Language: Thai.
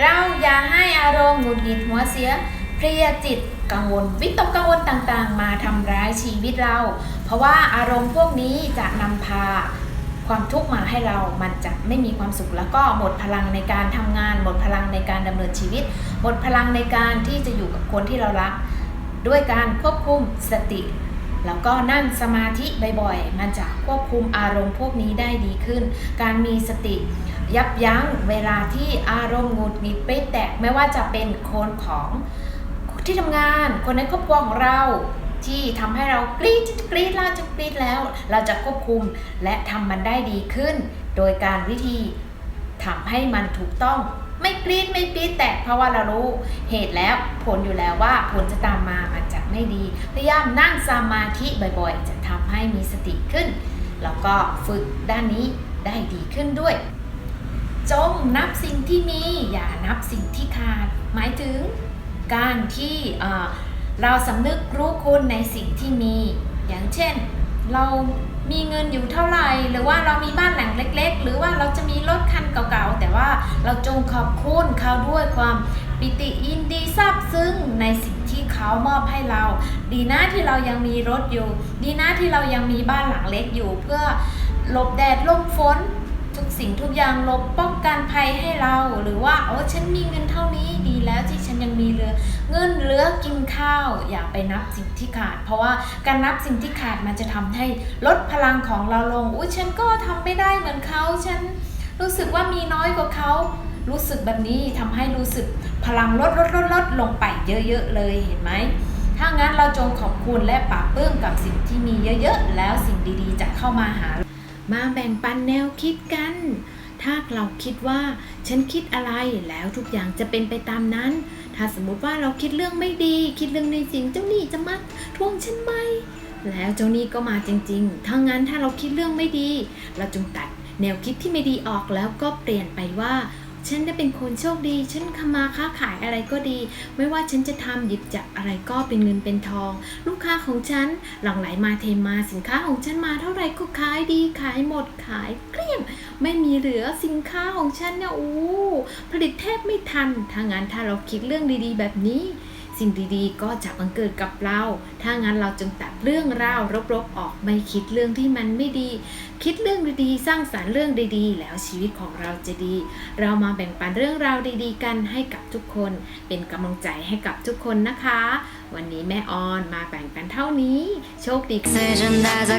เราอย่าให้อารมณ์หงุดหงิดหัวเสีย เพลียจิตกังวล วิตกกังวลต่างๆ มาทำร้ายชีวิตเรา เพราะว่าอารมณ์พวกนี้จะนำพาความทุกข์มาให้เรา มันจะไม่มีความสุข แล้วก็หมดพลังในการทำงาน หมดพลังในการดำเนินชีวิต หมดพลังในการที่จะอยู่กับคนที่เรารัก ด้วยการควบคุมสติ แล้วก็นั่งสมาธิบ่อยๆ มันจะควบคุมอารมณ์พวกนี้ได้ดีขึ้น การมีสติยับยั้งเวลาที่อารมณ์หงุดหงิดไปแตกไม่ว่าจะเป็นคนของที่ทำงานคนในครอบครัวของเราที่ทำให้เรากรี๊ดกรีดเราจะกรี๊ดแล้ว เราจะควบคุมและทำมันได้ดีขึ้น โดยการวิธีทำให้มันถูกต้อง ไม่กรี๊ดไม่ปี๊ดแตกเพราะว่าเรารู้เหตุแล้วผลอยู่แล้วว่าผลจะตามมามันจะไม่ดี พยายามนั่งสมาธิบ่อยๆ จะทำให้มีสติขึ้น แล้วก็ฝึกด้านนี้ได้ดีขึ้นด้วย จงนับสิ่งที่มีอย่านับสิ่งที่ขาด หมายถึงการที่เราสำนึกรู้คุณในสิ่งที่มี อย่างเช่น เรามีเงินอยู่เท่าไหร่หรือว่าเรามีบ้านหลังเล็ก ๆ หรือว่าเราจะมีรถคันเก่าๆ แต่ว่าเราจงขอบคุณเขาด้วยความปิติยินดีซาบซึ้งในสิ่งที่เขามอบให้เรา ดีนะที่เรายังมีรถอยู่ ดีนะที่เรายังมีบ้านหลังเล็กอยู่ เพื่อหลบแดดหลบฝนทุกสิ่งทุกอย่างลบป้องกันภัยให้เรา หรือว่าโอ้ฉันมีเงินเท่านี้ดีแล้วที่ฉันยังมีเหลือ เงินเหลือกินข้าว อย่าไปนับสิ่งที่ขาด เพราะว่าการนับสิ่งที่ขาดมันจะทำให้ลดพลังของเราลงอุ้ยฉันก็ทำไม่ได้เหมือนเขาฉันรู้สึกว่ามีน้อยกว่าเขารู้สึกแบบนี้ทำให้รู้สึกพลังลดลดลดลดลงไปเยอะๆเลยเห็นไหมถ้างั้นเราจงขอบคุณและปราบปลื้มกับสิ่งที่มีเยอะๆ แล้วสิ่งดีๆ จะเข้ามาหา มาแบ่งปันแนวคิดกัน ถ้าเราคิดว่าฉันคิดอะไรแล้วทุกอย่างจะเป็นไปตามนั้น ถ้าสมมติว่าเราคิดเรื่องไม่ดี คิดเรื่องในสิ่งเจ้าหนี้จะมาทวงฉันไหมแล้วเจ้าหนี้ก็มาจริงๆ ถ้างั้นถ้าเราคิดเรื่องไม่ดี เราจงตัดแนวคิดที่ไม่ดีออกแล้วก็เปลี่ยนไปว่า ฉันได้เป็นคนโชคดี ฉันทำมาค้าขายอะไรก็ดี ไม่ว่าฉันจะทำหยิบจับอะไรก็เป็นเงินเป็นทอง ลูกค้าของฉันหลั่งไหลมาเทมาสินค้าของฉันมาเท่าไหร่ก็ขายดีขายหมดขายเกลี้ยงไม่มีเหลือสินค้าของฉันเนี่ยโอ้ผลิตแทบไม่ทันถ้างั้นถ้าเราคิดเรื่องดีๆ แบบนี้ สิ่งดีๆ ก็จะบังเกิดกับเรา ถ้างั้นเราจงตัดเรื่องราวรบๆออกไม่คิดเรื่องที่มันไม่ดี คิดเรื่องดีๆ สร้างสารรค์เรื่องดีๆ แล้วชีวิตของเราจะดี เรามาแบ่งปันเรื่องราวดีๆ กันให้กับทุกคน เป็นกำลังใจให้กับทุกคนนะคะ วันนี้แม่ออนมาแบ่งปันเท่านี้ โชคดี Decision as